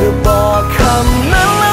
ธอคิดเช่นไรเธอบอกคำนั้นแล้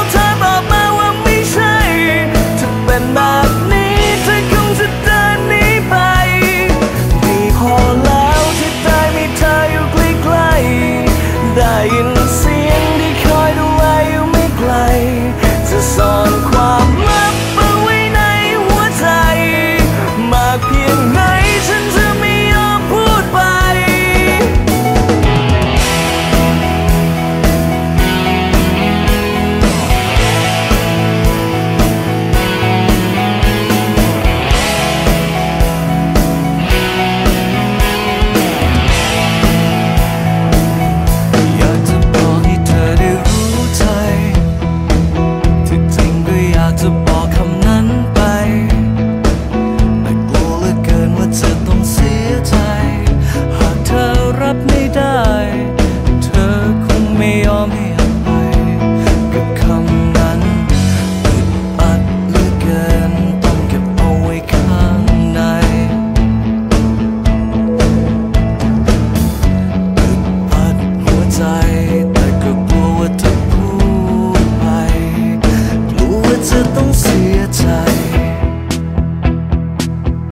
ได้ เธอคงไม่ยอมให้อภัยกับคำนั้นอึดอัดเหลือเกินต้องเก็บเอาไว้ข้างในอึดอัดหัวใจ แต่ก็กลัวว่าเธอพูดไปกลัว่าจะ